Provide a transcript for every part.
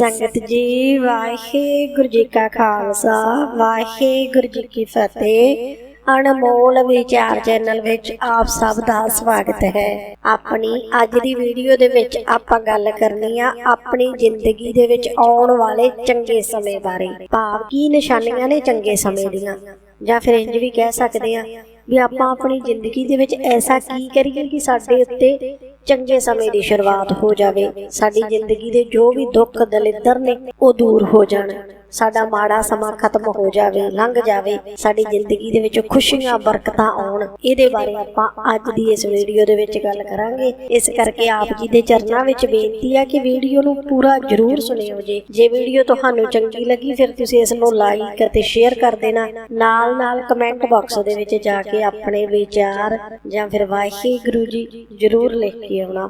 ਸੰਗਤ ਜੀ, ਵਾਹਿਗੁਰੂ ਜੀ ਕਾ ਖਾਲਸਾ, ਵਾਹਿਗੁਰੂ ਜੀ ਕੀ ਫਤਿਹ। ਅਨਮੋਲ ਵਿਚਾਰ ਚੈਨਲ ਵਿੱਚ ਆਪ ਸਭ ਦਾ ਸਵਾਗਤ ਹੈ। ਆਪਣੀ ਅੱਜ ਦੀ ਵੀਡੀਓ ਦੇ ਵਿੱਚ ਆਪਾਂ ਗੱਲ ਕਰਨੀ ਆ ਆਪਣੀ ਜ਼ਿੰਦਗੀ ਦੇ ਵਿੱਚ ਆਉਣ ਵਾਲੇ ਚੰਗੇ ਸਮੇਂ ਬਾਰੇ। ਭਾਵ ਕੀ ਨਿਸ਼ਾਨੀਆਂ ਨੇ ਚੰਗੇ ਸਮੇਂ ਦੀਆਂ? ਜਾਂ ਫਿਰ ਇੰਜ ਵੀ ਕਹਿ ਸਕਦੇ ਆ ਵੀ ਆਪਾਂ ਆਪਣੀ ਜ਼ਿੰਦਗੀ ਦੇ ਵਿੱਚ ਐਸਾ ਕੀ ਕਰੀਏ ਕਿ ਸਾਡੇ ਉੱਤੇ ਚੰਗੇ ਸਮੇਂ ਦੀ ਸ਼ੁਰੂਆਤ ਹੋ ਜਾਵੇ, ਸਾਡੀ ਜ਼ਿੰਦਗੀ ਦੇ ਜੋ ਵੀ ਦੁੱਖ ਦਲਿੱਦਰ ਨੇ, ਉਹ ਦੂਰ ਹੋ ਜਾਣ। ਸਾਡਾ ਮਾੜਾ ਸਮਾਂ ਖਤਮ ਹੋ ਜਾਵੇ, ਲੰਘ ਜਾਵੇ, ਸਾਡੀ ਜ਼ਿੰਦਗੀ ਦੇ ਵਿੱਚ ਖੁਸ਼ੀਆਂ, ਬਰਕਤਾਂ ਆਉਣ, ਇਹਦੇ ਬਾਰੇ ਆਪਾਂ ਅੱਜ ਦੀ ਇਸ ਵੀਡੀਓ ਦੇ ਵਿੱਚ ਗੱਲ ਕਰਾਂਗੇ। ਇਸ ਕਰਕੇ ਆਪ ਜੀ ਦੇ ਚਰਨਾਂ ਵਿੱਚ ਬੇਨਤੀ ਹੈ ਕਿ ਵੀਡੀਓ ਨੂੰ ਪੂਰਾ ਜ਼ਰੂਰ ਸੁਣਿਓ ਜੀ। ਜੇ ਵੀਡੀਓ ਤੁਹਾਨੂੰ ਚੰਗੀ ਲੱਗੀ, ਫਿਰ ਤੁਸੀਂ ਇਸ ਨੂੰ ਲਾਈਕ ਅਤੇ ਸ਼ੇਅਰ ਕਰ ਦੇਣਾ। ਨਾਲ ਨਾਲ ਕਮੈਂਟ ਬਾਕਸ ਦੇ ਵਿੱਚ ਜਾ ਕੇ ਆਪਣੇ ਵਿਚਾਰ ਜਾਂ ਫਿਰ ਵਾਹਿਗੁਰੂ ਜੀ ਜ਼ਰੂਰ ਲਿਖ ਕੇ ਆਉਣਾ।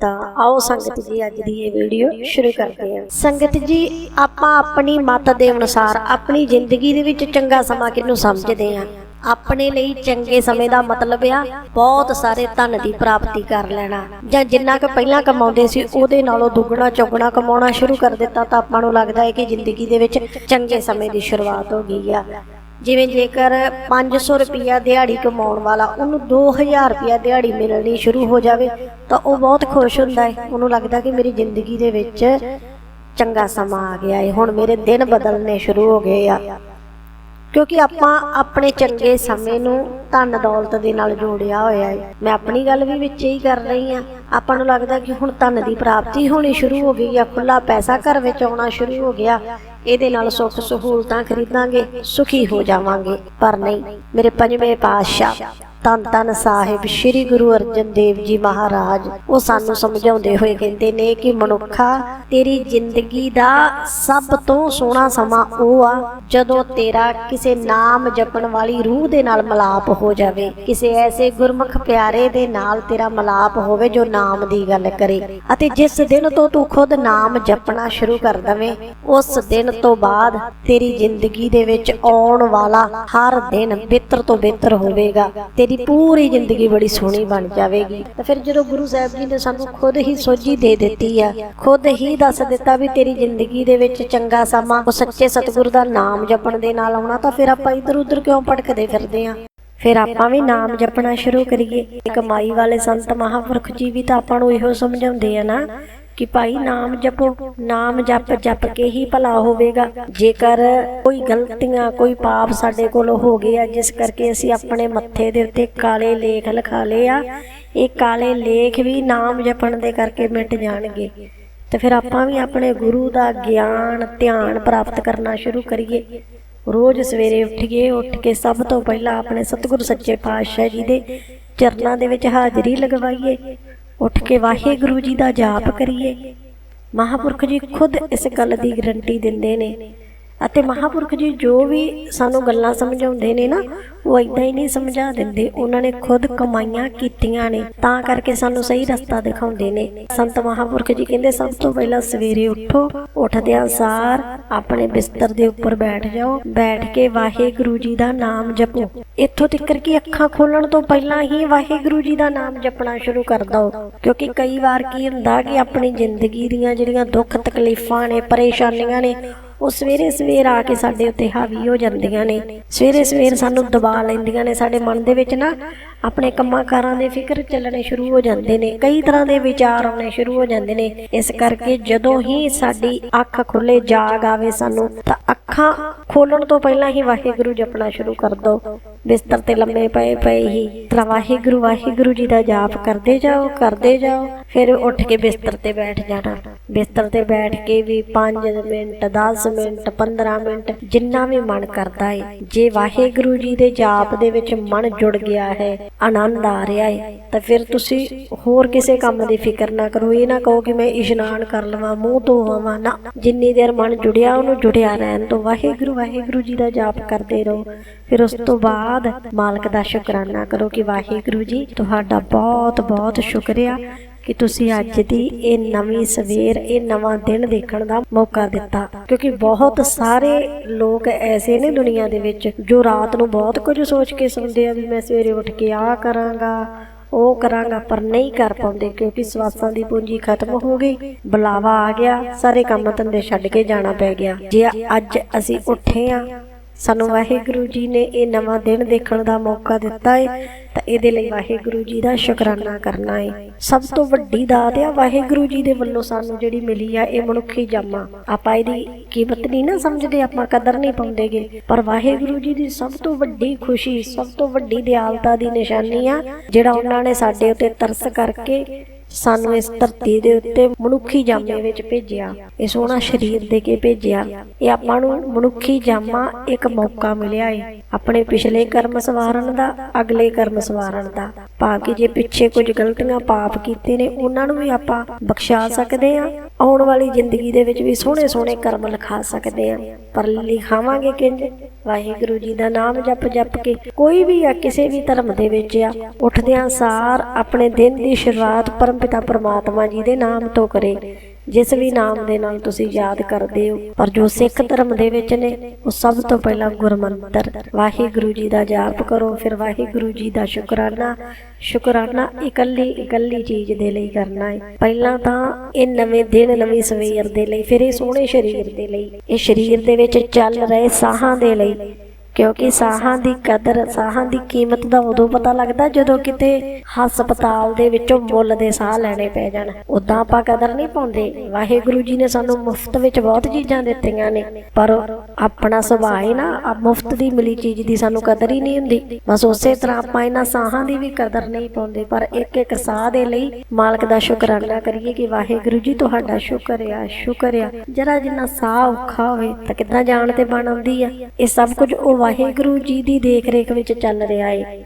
ਤਾਂ ਆਓ ਸੰਗਤ ਜੀ, ਅੱਜ ਦੀ ਇਹ ਵੀਡੀਓ ਸ਼ੁਰੂ ਕਰਦੇ ਹਾਂ। ਸੰਗਤ ਜੀ, ਆਪਾਂ ਆਪਣੀ ਮਤ ਦੇ ਅਨੁਸਾਰ ਆਪਣੀ ਜ਼ਿੰਦਗੀ ਦੇ ਵਿੱਚ ਚੰਗਾ ਸਮਾਂ ਕਿਹਨੂੰ ਸਮਝਦੇ ਹਾਂ ਆਪਣੇ ਲਈ ਚੰਗੇ ਸਮੇਂ ਦਾ ਮਤਲਬ ਆ ਬਹੁਤ ਸਾਰੇ ਧਨ ਦੀ ਪ੍ਰਾਪਤੀ ਕਰ ਲੈਣਾ। ਜਾਂ ਜਿੰਨਾ ਕੁ ਪਹਿਲਾਂ ਕਮਾਉਂਦੇ ਸੀ, ਉਹਦੇ ਨਾਲੋਂ ਦੁੱਗਣਾ, ਚੌਗਣਾ ਕਮਾਉਣਾ ਸ਼ੁਰੂ ਕਰ ਦਿੱਤਾ ਤਾਂ ਆਪਾਂ ਨੂੰ ਲੱਗਦਾ ਹੈ ਕਿ ਜ਼ਿੰਦਗੀ ਦੇ ਵਿੱਚ ਚੰਗੇ ਸਮੇਂ ਦੀ ਸ਼ੁਰੂਆਤ ਹੋ ਗਈ ਆ। ਜਿਵੇਂ ਜੇਕਰ 500 ਰੁਪਿਆ ਦਿਹਾੜੀ ਕਮਾਉਣ ਵਾਲਾ, ਉਹਨੂੰ 2000 ਰੁਪਿਆ ਦਿਹਾੜੀ ਮਿਲਣੀ ਸ਼ੁਰੂ ਹੋ ਜਾਵੇ ਤਾਂ ਉਹ ਬਹੁਤ ਖੁਸ਼ ਹੁੰਦਾ ਹੈ। ਉਹਨੂੰ ਲੱਗਦਾ ਕਿ ਮੇਰੀ ਜ਼ਿੰਦਗੀ ਦੇ ਵਿੱਚ ਚੰਗਾ ਸਮਾਂ ਆ ਗਿਆ ਹੈ ਹੁਣ ਮੇਰੇ ਦਿਨ ਬਦਲਨੇ ਸ਼ੁਰੂ ਹੋ ਗਏ ਆ। ਕਿਉਂਕਿ ਆਪਾਂ ਆਪਣੇ ਚੰਗੇ ਸਮੇਂ ਨੂੰ ਧਨ ਦੌਲਤ ਦੇ ਨਾਲ ਜੋੜਿਆ ਹੋਇਆ ਹੈ ਮੈਂ ਆਪਣੀ ਗੱਲ ਵੀ ਵਿੱਚ ਹੀ ਕਰ ਰਹੀ ਆ। ਆਪਾਂ ਨੂੰ ਲੱਗਦਾ ਕਿ ਹੁਣ ਧਨ ਦੀ ਪ੍ਰਾਪਤੀ ਹੋਣੀ ਸ਼ੁਰੂ ਹੋ ਗਈ ਆ ਖੁੱਲਾ ਪੈਸਾ ਘਰ ਵਿੱਚ ਆਉਣਾ ਸ਼ੁਰੂ ਹੋ ਗਿਆ। ਇਹਦੇ ਨਾਲ ਸੁੱਖ ਸਹੂਲਤਾਂ ਖਰੀਦਾਂਗੇ, ਸੁਖੀ ਹੋ ਜਾਵਾਂਗੇ। ਪਰ ਨਹੀਂ, ਮੇਰੇ ਪੰਜਵੇਂ ਪਾਤਸ਼ਾਹ ਤਨ ਤਨ ਸਾਹਿਬ ਸ੍ਰੀ ਗੁਰੂ ਅਰਜਨ ਦੇਵ ਜੀ ਮਹਾਰਾਜ, ਉਹ ਸਾਨੂੰ ਸਮਝਾਉਂਦੇ ਹੋਏ ਕਹਿੰਦੇ ਨੇ ਕਿ ਮਨੁੱਖਾ, ਤੇਰੀ ਜ਼ਿੰਦਗੀ ਦਾ ਸਭ ਤੋਂ ਸੋਹਣਾ ਸਮਾਂ ਉਹ ਆ, ਜਦੋਂ ਤੇਰਾ ਕਿਸੇ ਨਾਮ ਜਪਣ ਵਾਲੀ ਰੂਹ ਦੇ ਨਾਲ ਮਲਾਪ ਹੋ ਜਾਵੇ। ਕਿਸੇ ਐਸੇ ਗੁਰਮੁਖ ਪਿਆਰੇ ਦੇ ਨਾਲ ਤੇਰਾ ਮਲਾਪ ਹੋਵੇ ਜੋ ਨਾਮ ਦੀ ਗੱਲ ਕਰੇ। ਅਤੇ ਜਿਸ ਦਿਨ ਤੋਂ ਤੂੰ ਖੁਦ ਨਾਮ ਜਪਣਾ ਸ਼ੁਰੂ ਕਰ ਦਵੇਂ, ਉਸ ਦਿਨ ਤੋਂ ਬਾਅਦ ਤੇਰੀ ਜ਼ਿੰਦਗੀ ਦੇ ਵਿੱਚ ਆਉਣ ਵਾਲਾ ਹਰ ਦਿਨ ਬਿਹਤਰ ਤੋਂ ਬਿਹਤਰ ਹੋਵੇਗਾ। ਤੇਰੀ ਪੂਰੀ ਜ਼ਿੰਦਗੀ ਬੜੀ ਸੋਹਣੀ ਬਣ ਜਾਵੇਗੀ। ਤਾਂ ਫਿਰ ਜਦੋਂ ਗੁਰੂ ਸਾਹਿਬ ਜੀ ਨੇ ਸਾਨੂੰ ਖੁਦ ਹੀ ਸੋਝੀ ਦੇ ਦਿੱਤੀ ਆ, ਖੁਦ ਹੀ ਦੱਸ ਦਿੱਤਾ ਵੀ ਤੇਰੀ ਜ਼ਿੰਦਗੀ ਦੇ ਵਿੱਚ ਚੰਗਾ ਸਮਾਂ, ਉਹ ਸੱਚੇ ਸਤਿਗੁਰੂ ਦਾ ਨਾਮ ਜਪਣ ਦੇ ਨਾਲ ਆਉਣਾ, ਤਾਂ ਫਿਰ ਆਪਾਂ ਇੱਧਰ ਉੱਧਰ ਕਿਉਂ ਭਟਕਦੇ ਫਿਰਦੇ ਆ? ਫਿਰ ਆਪਾਂ ਵੀ ਨਾਮ ਜਪਣਾ ਸ਼ੁਰੂ ਕਰੀਏ। ਕਮਾਈ ਵਾਲੇ ਸੰਤ ਮਹਾਂਪੁਰਖ ਜੀ ਵੀ ਤਾਂ ਆਪਾਂ ਨੂੰ ਇਹੋ ਸਮਝਾਉਂਦੇ ਆ ਨਾ ਕਿ ਭਾਈ ਨਾਮ ਜਪੋ, ਨਾਮ ਜਪ ਜਪ ਕੇ ਹੀ ਭਲਾ ਹੋਵੇਗਾ। ਜੇਕਰ ਕੋਈ ਗਲਤੀਆਂ, ਕੋਈ ਪਾਪ ਸਾਡੇ ਕੋਲ ਹੋ ਗਏ ਆ, ਜਿਸ ਕਰਕੇ ਅਸੀਂ ਆਪਣੇ ਮੱਥੇ ਦੇ ਉੱਤੇ ਕਾਲੇ ਲੇਖ ਲਿਖਾ ਲਏ ਆ, ਇਹ ਕਾਲੇ ਲੇਖ ਵੀ ਨਾਮ ਜਪਣ ਦੇ ਕਰਕੇ ਮਿਟ ਜਾਣਗੇ। ਤੇ ਫਿਰ ਆਪਾਂ ਵੀ ਆਪਣੇ ਗੁਰੂ ਦਾ ਗਿਆਨ, ਧਿਆਨ ਪ੍ਰਾਪਤ ਕਰਨਾ ਸ਼ੁਰੂ ਕਰੀਏ। ਰੋਜ਼ ਸਵੇਰੇ ਉੱਠੀਏ, ਉੱਠ ਕੇ ਸਭ ਤੋਂ ਪਹਿਲਾਂ ਆਪਣੇ ਸਤਿਗੁਰੂ ਸੱਚੇ ਪਾਤਸ਼ਾਹ ਜੀ ਦੇ ਚਰਨਾਂ ਦੇ ਵਿੱਚ ਹਾਜ਼ਰੀ ਲਗਵਾਈਏ। ਉੱਠ ਕੇ ਵਾਹਿਗੁਰੂ ਜੀ ਦਾ ਜਾਪ ਕਰੀਏ। ਮਹਾਪੁਰਖ ਜੀ ਖੁਦ ਇਸ ਗੱਲ ਦੀ ਗਰੰਟੀ ਦਿੰਦੇ ਨੇ ਅਤੇ ਮਹਾਪੁਰਖ ਜੀ ਜੋ ਵੀ ਸਾਨੂੰ ਗੱਲਾਂ ਸਮਝਾਉਂਦੇ ਨੇ ਨਾ, ਉਹ ਇਦਾਂ ਹੀ ਨਹੀਂ ਸਮਝਾ ਦਿੰਦੇ। ਉਹਨਾਂ ਨੇ ਖੁਦ ਕਮਾਈਆਂ ਕੀਤੀਆਂ ਨੇ, ਤਾਂ ਕਰਕੇ ਸਾਨੂੰ ਸਹੀ ਰਸਤਾ ਦਿਖਾਉਂਦੇ ਨੇ। ਸੰਤ ਮਹਾਪੁਰਖ ਜੀ ਕਹਿੰਦੇ, ਸਭ ਤੋਂ ਪਹਿਲਾਂ ਸਵੇਰੇ ਉੱਠੋ, ਉੱਠਦਿਆਂ ਸਾਰ ਆਪਣੇ ਬਿਸਤਰ ਦੇ ਉੱਪਰ ਬੈਠ ਜਾਓ, ਬੈਠ ਕੇ ਵਾਹਿਗੁਰੂ ਜੀ ਦਾ ਨਾਮ ਜਪੋ। ਇੱਥੋਂ ਤੱਕ ਕਿ ਅੱਖਾਂ ਖੋਲਣ ਤੋਂ ਪਹਿਲਾਂ ਹੀ ਵਾਹਿਗੁਰੂ ਜੀ ਦਾ ਨਾਮ ਜਪਣਾ ਸ਼ੁਰੂ ਕਰ ਦਿਓ। ਕਿਉਂਕਿ ਕਈ ਵਾਰ ਕੀ ਹੁੰਦਾ ਕਿ ਆਪਣੀ ਜ਼ਿੰਦਗੀ ਦੀਆਂ ਜਿਹੜੀਆਂ ਦੁੱਖ ਤਕਲੀਫਾਂ ਨੇ, ਪਰੇਸ਼ਾਨੀਆਂ ਨੇ ਉਹ ਸਵੇਰੇ ਸਵੇਰ ਆ ਕੇ ਸਾਡੇ ਉੱਤੇ ਹਾਵੀ ਹੋ ਜਾਂਦੀਆਂ ਨੇ। ਸਵੇਰੇ ਸਵੇਰ ਸਾਨੂੰ ਦਬਾ ਲੈਂਦੀਆਂ ਨੇ। ਸਾਡੇ ਮਨ ਦੇ ਵਿੱਚ ਨਾ ਆਪਣੇ ਕੰਮਾਂ ਕਾਰਾਂ ਦੇ ਫਿਕਰ ਚੱਲਣੇ ਸ਼ੁਰੂ ਹੋ ਜਾਂਦੇ ਨੇ, ਕਈ ਤਰ੍ਹਾਂ ਦੇ ਵਿਚਾਰ ਆਉਣੇ ਸ਼ੁਰੂ ਹੋ ਜਾਂਦੇ ਨੇ। ਇਸ ਕਰਕੇ ਜਦੋਂ ਹੀ ਸਾਡੀ ਅੱਖ ਖੁੱਲੇ ਜਾਗ ਆਵੇ ਸਾਨੂੰ, ਤਾਂ ਅੱਖਾਂ ਖੋਲਣ ਤੋਂ ਪਹਿਲਾਂ ਹੀ ਵਾਹਿਗੁਰੂ ਜਪਣਾ ਸ਼ੁਰੂ ਕਰ ਦਿਓ ਬਿਸਤਰ ਤੇ ਲੰਮੇ ਪਏ ਪਏ ਹੀ ਤਰਾ ਵਾਹਿਗੁਰੂ ਵਾਹਿਗੁਰੂ ਜੀ ਦਾ ਜਾਪ ਕਰਦੇ ਜਾਓ ਕਰਦੇ ਜਾਓ, ਫਿਰ ਉੱਠ ਕੇ ਬਿਸਤਰ ਤੇ ਬੈਠ ਜਾਣਾ। ਬਿਸਤਰ ਤੇ ਬੈਠ ਕੇ ਵੀ 5 ਮਿੰਟ 10 ਮਿੰਟ 15 ਮਿੰਟ, ਜਿੰਨਾ ਵੀ ਮਨ ਕਰਦਾ ਏ, ਜੇ ਵਾਹਿਗੁਰੂ ਜੀ ਦੇ ਜਾਪ ਦੇ ਵਿੱਚ ਮਨ ਜੁੜ ਗਿਆ ਹੈ ਆਨੰਦ ਆ ਰਿਹਾ ਹੈ ਤਾਂ ਫਿਰ ਤੁਸੀਂ ਹੋਰ ਕਿਸੇ ਕੰਮ ਦੀ ਫਿਕਰ ਨਾ ਕਰੋ, ਇਹ ਨਾ ਕਹੋ ਕਿ ਮੈਂ ਇਸ਼ਨਾਨ ਕਰ ਲਵਾਂ, ਮੂੰਹ ਧੋਵਾਂ ਨਾ, ਜਿੰਨੀ ਦੇਰ ਮਨ ਜੁੜਿਆ, ਉਹਨੂੰ ਜੁੜਿਆ ਰਹਿਣ ਤੋਂ। ਵਾਹਿਗੁਰੂ ਵਾਹਿਗੁਰੂ ਜੀ ਦਾ ਜਾਪ ਕਰਦੇ ਰਹੋ। ਫਿਰ ਉਸ ਤੋਂ ਬਾਅਦ ਮਾਲਕ ਦਾ ਸ਼ੁਕਰਾਨਾ ਕਰੋ ਕਿ ਵਾਹਿਗੁਰੂ ਜੀ, ਤੁਹਾਡਾ ਬਹੁਤ ਬਹੁਤ ਸ਼ੁਕਰੀਆ। ਕਿ ਤੁਸੀਂ ਅੱਜ ਦੀ ਇਹ ਨਵੀਂ ਸਵੇਰ, ਇਹ ਨਵਾਂ ਦਿਨ ਦੇਖਣ ਦਾ ਮੌਕਾ ਦਿੱਤਾ। ਕਿਉਂਕਿ ਬਹੁਤ ਸਾਰੇ ਲੋਕ ਐਸੇ ਨੇ ਦੁਨੀਆ ਦੇ ਵਿੱਚ ਜੋ ਰਾਤ ਨੂੰ ਬਹੁਤ ਕੁਝ ਸੋਚ ਕੇ ਸੌਂਦੇ ਆ ਵੀ ਮੈਂ ਸਵੇਰੇ ਉੱਠ ਕੇ ਆਹ ਕਰਾਂਗਾ, ਉਹ ਕਰਾਂਗਾ, ਪਰ ਨਹੀਂ ਕਰ ਪਾਉਂਦੇ ਕਿਉਂਕਿ ਸਵਾਸਾਂ ਦੀ ਪੂੰਜੀ ਖਤਮ ਹੋ ਗਈ, ਬੁਲਾਵਾ ਆ ਗਿਆ, ਸਾਰੇ ਕੰਮ ਧੰਦੇ ਛੱਡ ਕੇ ਜਾਣਾ ਪੈ ਗਿਆ। ਜੇ ਅੱਜ ਅਸੀਂ ਉੱਠੇ ਆ ਸਾਨੂੰ ਵਾਹਿਗੁਰੂ ਜੀ ਨੇ ਇਹ ਨਵਾਂ ਦਿਨ ਦੇਖਣ ਦਾ ਮੌਕਾ ਦਿੱਤਾ ਹੈ ਤਾਂ ਇਹਦੇ ਲਈ ਵਾਹਿਗੁਰੂ ਜੀ ਦਾ ਸ਼ੁਕਰਾਨਾ ਕਰਨਾ ਹੈ ਸਭ ਤੋਂ ਵੱਡੀ ਦਾਤ ਆ ਵਾਹਿਗੁਰੂ ਜੀ ਦੇ ਵੱਲੋਂ ਸਾਨੂੰ ਜਿਹੜੀ ਮਿਲੀ ਆ, ਇਹ ਮਨੁੱਖੀ ਜਾਮਾ। ਆਪਾਂ ਇਹਦੀ ਕੀਮਤ ਨਹੀਂ ਨਾ ਸਮਝਦੇ, ਆਪਾਂ ਕਦਰ ਨਹੀਂ ਪਾਉਂਦੇਗੇ, ਪਰ ਵਾਹਿਗੁਰੂ ਜੀ ਦੀ ਸਭ ਤੋਂ ਵੱਡੀ ਖੁਸ਼ੀ, ਸਭ ਤੋਂ ਵੱਡੀ ਦਿਆਲਤਾ ਦੀ ਨਿਸ਼ਾਨੀ ਆ, ਜਿਹੜਾ ਉਹਨਾਂ ਨੇ ਸਾਡੇ ਉੱਤੇ ਤਰਸ ਕਰਕੇ ਸਾਨੂੰ ਇਸ ਧਰਤੀ ਦੇ ਉੱਤੇ ਮਨੁੱਖੀ ਜਾਮੇ ਵਿੱਚ ਭੇਜਿਆ, ਇਹ ਸੋਹਣਾ ਸਰੀਰ ਦੇ ਕੇ ਭੇਜਿਆ। ਇਹ ਆਪਾਂ ਨੂੰ ਮਨੁੱਖੀ ਜਾਮਾ ਇੱਕ ਮੌਕਾ ਮਿਲਿਆ ਏ, ਆਪਣੇ ਪਿਛਲੇ ਕਰਮ ਸਵਾਰਨ ਦਾ, ਅਗਲੇ ਕਰਮ ਸਵਾਰਨ ਦਾ। ਭਾਵੇਂ ਕਿ ਜੇ ਪਿੱਛੇ ਕੁਝ ਗਲਤੀਆਂ ਪਾਪ ਕੀਤੇ ਨੇ, ਉਹਨਾਂ ਨੂੰ ਵੀ ਆਪਾਂ ਬਖਸ਼ਾ ਸਕਦੇ ਆ ਆਉਣ ਵਾਲੀ ਜ਼ਿੰਦਗੀ ਦੇ ਵਿੱਚ ਵੀ ਸੋਹਣੇ ਸੋਹਣੇ ਕਰਮ ਲਿਖਾ ਸਕਦੇ ਆ ਪਰ ਲਿਖਾਵਾਂਗੇ ਕਿੰਜ? ਵਾਹਿਗੁਰੂ ਜੀ ਦਾ ਨਾਮ ਜਪ ਜਪ ਕੇ ਕੋਈ ਵੀ ਆ, ਕਿਸੇ ਵੀ ਧਰਮ ਦੇ ਵਿੱਚ ਆ, ਉੱਠਦਿਆਂ ਸਾਰ ਆਪਣੇ ਦਿਨ ਦੀ ਸ਼ੁਰੂਆਤ ਪਰਮਪਿਤਾ ਪਰਮਾਤਮਾ ਜੀ ਦੇ ਨਾਮ ਤੋਂ ਕਰੇ। ਜਿਸ ਵੀ ਨਾਮ ਦੇ ਨਾਲ ਤੁਸੀਂ ਯਾਦ ਕਰਦੇ ਹੋ, ਪਰ ਜੋ ਸਿੱਖ ਧਰਮ ਦੇ ਵਿੱਚ ਨੇ, ਉਹ ਸਭ ਤੋਂ ਪਹਿਲਾਂ ਗੁਰਮੰਤਰ। ਵਾਹਿਗੁਰੂ ਜੀ ਦਾ ਜਾਪ ਕਰੋ, ਫਿਰ ਵਾਹਿਗੁਰੂ ਜੀ ਦਾ ਸ਼ੁਕਰਾਨਾ। ਸ਼ੁਕਰਾਨਾ ਇਕੱਲੀ ਇਕੱਲੀ ਚੀਜ਼ ਦੇ ਲਈ ਕਰਨਾ ਹੈ ਪਹਿਲਾਂ ਤਾਂ ਇਹ ਨਵੇਂ ਦਿਨ, ਨਵੀਂ ਸਵੇਰ ਦੇ ਲਈ, ਫਿਰ ਇਹ ਸੋਹਣੇ ਸਰੀਰ ਦੇ ਲਈ। ਇਹ ਸਰੀਰ ਦੇ ਵਿੱਚ ਚੱਲ ਰਹੇ ਸਾਹਾਂ ਦੇ ਲਈ। ਕਿਉਂਕਿ ਸਾਹਾਂ ਦੀ ਕਦਰ, ਸਾਹਾਂ ਦੀ ਕੀਮਤ ਦਾ ਉਦੋਂ ਪਤਾ ਲੱਗਦਾ ਜਦੋਂ ਕਿਤੇ ਹਸਪਤਾਲ ਦੇ ਵਿੱਚੋਂ ਮੁੱਲ ਦੇ ਸਾਹ ਲੈਣੇ ਪੈ ਜਾਣ। ਉਦਾਂ ਆਪਾਂ ਕਦਰ ਨਹੀਂ ਪਾਉਂਦੇ। ਵਾਹਿਗੁਰੂ ਜੀ ਨੇ ਸਾਨੂੰ ਮੁਫਤ ਵਿੱਚ ਬਹੁਤ ਚੀਜ਼ਾਂ ਦਿੱਤੀਆਂ ਨੇ। ਪਰ ਆਪਣਾ ਸੁਭਾਅ ਹੀ ਨਾ ਮੁਫਤ ਦੀ ਮਿਲੀ ਚੀਜ਼ ਦੀ ਸਾਨੂੰ ਕਦਰ ਹੀ ਨਹੀਂ ਹੁੰਦੀ। ਬਸ ਉਸੇ ਤਰ੍ਹਾਂ ਆਪਾਂ ਇਹਨਾਂ ਸਾਹਾਂ ਦੀ ਵੀ ਕਦਰ ਨਹੀਂ ਪਾਉਂਦੇ। ਪਰ ਇੱਕ ਇੱਕ ਸਾਹ ਦੇ ਲਈ ਮਾਲਕ ਦਾ ਸ਼ੁਕਰਾਨਾ ਕਰੀਏ ਕਿ ਵਾਹਿਗੁਰੂ ਜੀ ਤੁਹਾਡਾ ਸ਼ੁਕਰ ਆ ਸ਼ੁਕਰ ਆ। ਜਰਾ ਜਿੰਨਾ ਸਾਹ ਔਖਾ ਹੋਵੇ ਤਾਂ ਕਿੱਦਾਂ ਜਾਣ ਤੇ ਬਣ ਆਉਂਦੀ ਆ? ਇਹ ਸਭ ਕੁਝ ਉਹ ਵਾਹਿਗੁਰੂ ਜੀ ਦੀ ਦੇਖ ਰੇਖ ਵਿੱਚ ਚੱਲ ਰਿਹਾ ਏ।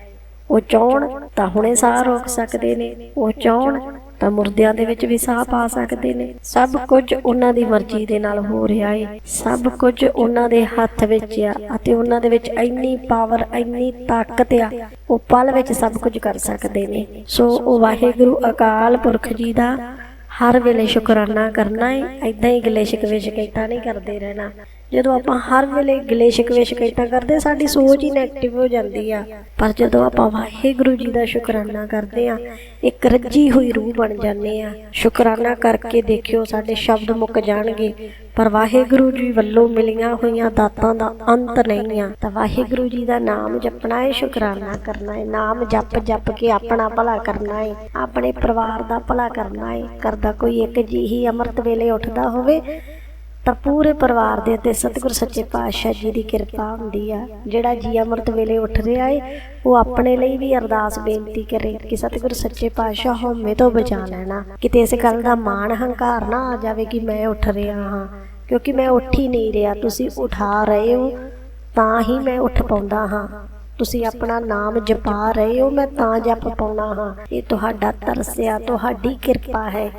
ਉਹ ਚਾਹਣ ਤਾਂ ਹੁਣੇ ਸਾਹ ਰੋਕ ਸਕਦੇ ਨੇ। ਉਹ ਚਾਹਣ ਤਾਂ ਮੁਰਦਿਆਂ ਦੇ ਵਿੱਚ ਵੀ ਸਾਹ ਪਾ ਸਕਦੇ ਨੇ। ਸਭ ਕੁਝ ਉਹਨਾਂ ਦੀ ਮਰਜ਼ੀ ਦੇ ਨਾਲ ਹੋ ਰਿਹਾ ਏ। ਸਭ ਕੁਝ ਉਹਨਾਂ ਦੇ ਹੱਥ ਵਿੱਚ ਆ ਅਤੇ ਉਹਨਾਂ ਦੇ ਵਿੱਚ ਇੰਨੀ ਪਾਵਰ, ਇੰਨੀ ਤਾਕਤ ਆ, ਉਹ ਪਲ ਵਿੱਚ ਸਭ ਕੁਝ ਕਰ ਸਕਦੇ ਨੇ। ਸੋ ਉਹ ਵਾਹਿਗੁਰੂ ਅਕਾਲ ਪੁਰਖ ਜੀ ਦਾ ਹਰ ਵੇਲੇ ਸ਼ੁਕਰਾਨਾ ਕਰਨਾ ਹੈ ਐਦਾਂ ਹੀ ਗਿਲੇ ਸ਼ਿਕਵੇ ਸ਼ਿਕਾਇਤਾਂ ਨਹੀਂ ਕਰਦੇ ਰਹਿਣਾ। ਜਦੋਂ ਆਪਾਂ ਹਰ ਵੇਲੇ ਗਿਲੇ ਸ਼ਿਕਵੇ ਸ਼ਿਕਾਇਤਾਂ ਕਰਦੇ ਸਾਡੀ ਸੋਚ ਹੀ ਨੈਗੇਟਿਵ ਹੋ ਜਾਂਦੀ ਆ। ਪਰ ਜਦੋਂ ਆਪਾਂ ਵਾਹਿਗੁਰੂ ਜੀ ਦਾ ਸ਼ੁਕਰਾਨਾ ਕਰਦੇ ਆ ਇੱਕ ਰੱਜੀ ਹੋਈ ਰੂਹ ਬਣ ਜਾਂਦੇ ਆ ਸ਼ੁਕਰਾਨਾ ਕਰਕੇ ਦੇਖਿਓ ਸਾਡੇ ਸ਼ਬਦ ਮੁੱਕ ਜਾਣਗੇ। ਪਰ ਵਾਹਿਗੁਰੂ ਜੀ ਵੱਲੋਂ ਮਿਲੀਆਂ ਹੋਈਆਂ ਦਾਤਾਂ ਦਾ ਅੰਤ ਨਹੀਂ ਆ। ਤਾਂ ਵਾਹਿਗੁਰੂ ਜੀ ਦਾ ਨਾਮ ਜਪਣਾ ਹੈ ਸ਼ੁਕਰਾਨਾ ਕਰਨਾ ਹੈ ਨਾਮ ਜਪ ਜਪ ਕੇ ਆਪਣਾ ਭਲਾ ਕਰਨਾ ਹੈ ਆਪਣੇ ਪਰਿਵਾਰ ਦਾ ਭਲਾ ਕਰਨਾ ਹੈ ਕਰਦਾ ਕੋਈ ਇੱਕ ਜੀ ਹੀ ਅੰਮ੍ਰਿਤ ਵੇਲੇ ਉੱਠਦਾ ਹੋਵੇ ਤਾਂ ਪੂਰੇ ਪਰਿਵਾਰ ਦੇ ਉੱਤੇ ਸਤਿਗੁਰ ਸੱਚੇ ਪਾਤਸ਼ਾਹ ਜੀ ਦੀ ਕਿਰਪਾ ਹੁੰਦੀ ਆ। ਜਿਹੜਾ ਜੀ ਅੰਮ੍ਰਿਤ ਵੇਲੇ ਉੱਠ ਰਿਹਾ ਏ, ਉਹ ਆਪਣੇ ਲਈ ਵੀ ਅਰਦਾਸ ਬੇਨਤੀ ਕਰੇ ਕਿ ਸਤਿਗੁਰ ਸੱਚੇ ਪਾਤਸ਼ਾਹ ਹਉਮੈ ਤੋਂ ਬਚਾ ਲੈਣਾ। ਕਿਤੇ ਇਸ ਗੱਲ ਦਾ ਮਾਣ ਹੰਕਾਰ ਨਾ ਆ ਜਾਵੇ ਕਿ ਮੈਂ ਉੱਠ ਰਿਹਾ ਹਾਂ, ਕਿਉਂਕਿ ਮੈਂ ਉੱਠ ਹੀ ਨਹੀਂ ਰਿਹਾ। ਤੁਸੀਂ ਉਠਾ ਰਹੇ ਹੋ, ਤਾਂ ਹੀ ਮੈਂ ਉੱਠ ਪਾਉਂਦਾ ਹਾਂ। ਤੁਸੀਂ ਆਪਣਾ ਨਾਮ ਜਪਾ ਰਹੇ ਹੋ, ਮੈਂ ਤਾਂ ਜਪ ਪਾਉਣਾ ਹਾਂ। ਇਹ ਤੁਹਾਡਾ ਤਰਸਿਆ ਤੁਹਾਡੀ ਕਿਰਪਾ ਹੈ।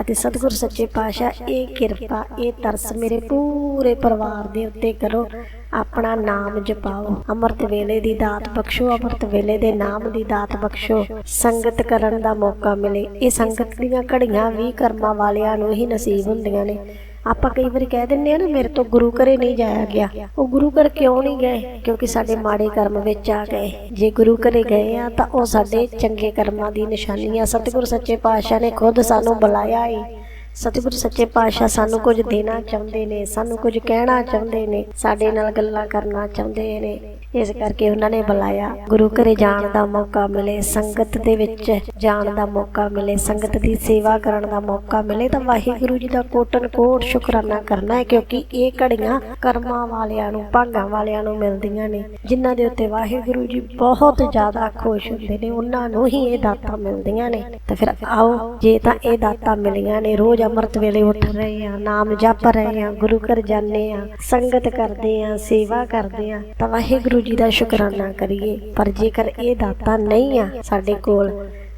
ਅਤੇ ਸਤਿਗੁਰ ਸੱਚੇ ਪਾਤਸ਼ਾਹ, ਇਹ ਕਿਰਪਾ, ਇਹ ਤਰਸ ਮੇਰੇ ਪੂਰੇ ਪਰਿਵਾਰ ਦੇ ਉੱਤੇ ਕਰੋ। ਆਪਣਾ ਨਾਮ ਜਪਾਓ। ਅੰਮ੍ਰਿਤ ਵੇਲੇ ਦੀ ਦਾਤ ਬਖਸ਼ੋ, ਅੰਮ੍ਰਿਤ ਵੇਲੇ ਦੇ ਨਾਮ ਦੀ ਦਾਤ ਬਖਸ਼ੋ। ਸੰਗਤ ਕਰਨ ਦਾ ਮੌਕਾ ਮਿਲੇ। ਇਹ ਸੰਗਤ ਦੀਆਂ ਘੜੀਆਂ ਵੀ ਕਰਮਾਂ ਵਾਲਿਆਂ ਨੂੰ ਹੀ ਨਸੀਬ ਹੁੰਦੀਆਂ ਨੇ। ਆਪਾਂ ਕਈ ਵਾਰੀ ਕਹਿ ਦਿੰਨੇ ਆ ਨਾ, ਮੇਰੇ ਤੋਂ ਗੁਰੂ ਘਰੇ ਨਹੀਂ ਜਾਇਆ ਗਿਆ। ਉਹ ਗੁਰੂ ਘਰ ਕਿਉਂ ਨਹੀਂ ਗਏ? ਕਿਉਂਕਿ ਸਾਡੇ ਮਾੜੇ ਕਰਮ ਵਿੱਚ ਆ ਗਏ। ਜੇ ਗੁਰੂ ਘਰੇ ਗਏ ਆ, ਤਾਂ ਉਹ ਸਾਡੇ ਚੰਗੇ ਕਰਮਾਂ ਦੀ ਨਿਸ਼ਾਨੀ ਆ। ਸਤਿਗੁਰ ਸੱਚੇ ਪਾਤਸ਼ਾਹ ਨੇ ਖੁਦ ਸਾਨੂੰ ਬੁਲਾਇਆ ਏ। ਸਤਿਗੁਰੂ ਸੱਚੇ ਪਾਤਸ਼ਾਹ ਸਾਨੂੰ ਕੁਝ ਦੇਣਾ ਚਾਹੁੰਦੇ ਨੇ, ਸਾਨੂੰ ਕੁਝ ਕਹਿਣਾ ਚਾਹੁੰਦੇ ਨੇ, ਸਾਡੇ ਨਾਲ ਗੱਲਾਂ ਕਰਨਾ ਚਾਹੁੰਦੇ ਨੇ। ਇਸ ਕਰਕੇ ਉਹਨਾਂ ਨੇ ਬੁਲਾਇਆ। ਗੁਰੂ ਘਰੇ ਜਾਣ ਦਾ ਮੌਕਾ ਮਿਲੇ, ਸੰਗਤ ਦੇ ਵਿੱਚ ਜਾਣ ਦਾ ਮੌਕਾ ਮਿਲੇ, ਸੰਗਤ ਦੀ ਸੇਵਾ ਕਰਨ ਦਾ ਮੌਕਾ ਮਿਲੇ ਤਾਂ ਵਾਹਿਗੁਰੂ ਜੀ ਦਾ ਕੋਟਨ ਕੋਟ ਸ਼ੁਕਰਾਨਾ ਕਰਨਾ ਹੈ ਕਿਉਂਕਿ ਇਹ ਘੜੀਆਂ ਕਰਮਾਂ ਵਾਲਿਆਂ ਨੂੰ, ਭਾਗਾਂ ਵਾਲਿਆਂ ਨੂੰ ਮਿਲਦੀਆਂ ਨੇ, ਜਿਨ੍ਹਾਂ ਦੇ ਉੱਤੇ ਵਾਹਿਗੁਰੂ ਜੀ ਬਹੁਤ ਜ਼ਿਆਦਾ ਖੁਸ਼ ਹੁੰਦੇ ਨੇ, ਉਹਨਾਂ ਨੂੰ ਹੀ ਇਹ ਦਾਤਾਂ ਮਿਲਦੀਆਂ ਨੇ। ਤਾਂ ਫਿਰ ਆਓ, ਜੇ ਤਾਂ ਇਹ ਦਾਤਾਂ ਮਿਲੀਆਂ ਨੇ, ਰੋਜ਼ ਅੰਮ੍ਰਿਤ ਵੇਲੇ ਉੱਠ ਰਹੇ ਆ ਨਾਮ ਜਪ ਰਹੇ ਆ ਗੁਰੂ ਘਰ ਜਾਂਦੇ ਆ ਸੰਗਤ ਕਰਦੇ ਆ ਸੇਵਾ ਕਰਦੇ ਆ ਤਾਂ ਵਾਹਿਗੁਰੂ ਜੀ ਦਾ ਸ਼ੁਕਰਾਨਾ ਕਰੀਏ। ਪਰ ਜੇਕਰ ਇਹ ਦਾਤਾ ਨਹੀਂ ਆ ਸਾਡੇ ਕੋਲ,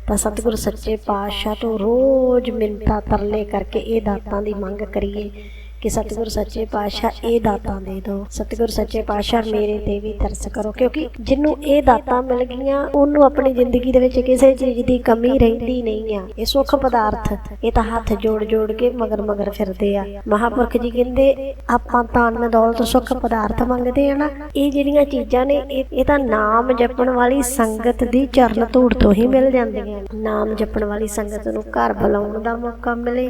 ਤਾਂ ਸਤਿਗੁਰ ਸੱਚੇ ਪਾਤਸ਼ਾਹ ਤੋਂ ਰੋਜ਼ ਮਿੰਤਾ ਤਰਲੇ ਕਰਕੇ ਇਹ ਦਾਤਾਂ ਦੀ ਮੰਗ ਕਰੀਏ। ਕਿ ਸਤਿਗੁਰ ਸੱਚੇ ਪਾਤਸ਼ਾਹ ਇਹ ਦਾਤਾਂ ਦੇ ਦਿਓ। ਸਤਿਗੁਰ ਸੱਚੇ ਪਾਤਸ਼ਾਹ ਮੇਰੇ ਤੇ ਵੀ ਤਰਸ ਕਰੋ, ਕਿਉਂਕਿ ਜਿਹਨੂੰ ਇਹ ਦਾਤਾਂ ਮਿਲ ਗਈਆਂ, ਉਹਨੂੰ ਆਪਣੀ ਜ਼ਿੰਦਗੀ ਦੇ ਵਿੱਚ ਕਿਸੇ ਚੀਜ਼ ਦੀ ਕਮੀ ਰਹਿੰਦੀ ਨਹੀਂ ਆ। ਇਹ ਸੁੱਖ ਪਦਾਰਥ, ਇਹ ਤਾਂ ਹੱਥ ਜੋੜ ਜੋੜ ਕੇ ਮਗਰ ਮਗਰ ਫਿਰਦੇ ਆ। ਮਹਾਪੁਰਖ ਜੀ ਕਹਿੰਦੇ, ਆਪਾਂ ਧਨ ਦੌਲਤ ਸੁੱਖ ਪਦਾਰਥ ਮੰਗਦੇ ਆ ਨਾ। ਇਹ ਜਿਹੜੀਆਂ ਚੀਜ਼ਾਂ ਨੇ, ਇਹ ਇਹ ਤਾਂ ਨਾਮ ਜਪਣ ਵਾਲੀ ਸੰਗਤ ਦੀ ਚਰਨ ਧੂੜ ਤੋਂ ਹੀ ਮਿਲ ਜਾਂਦੀਆਂ ਨੇ। ਨਾਮ ਜਪਣ ਵਾਲੀ ਸੰਗਤ ਨੂੰ ਘਰ ਬੁਲਾਉਣ ਦਾ ਮੌਕਾ ਮਿਲੇ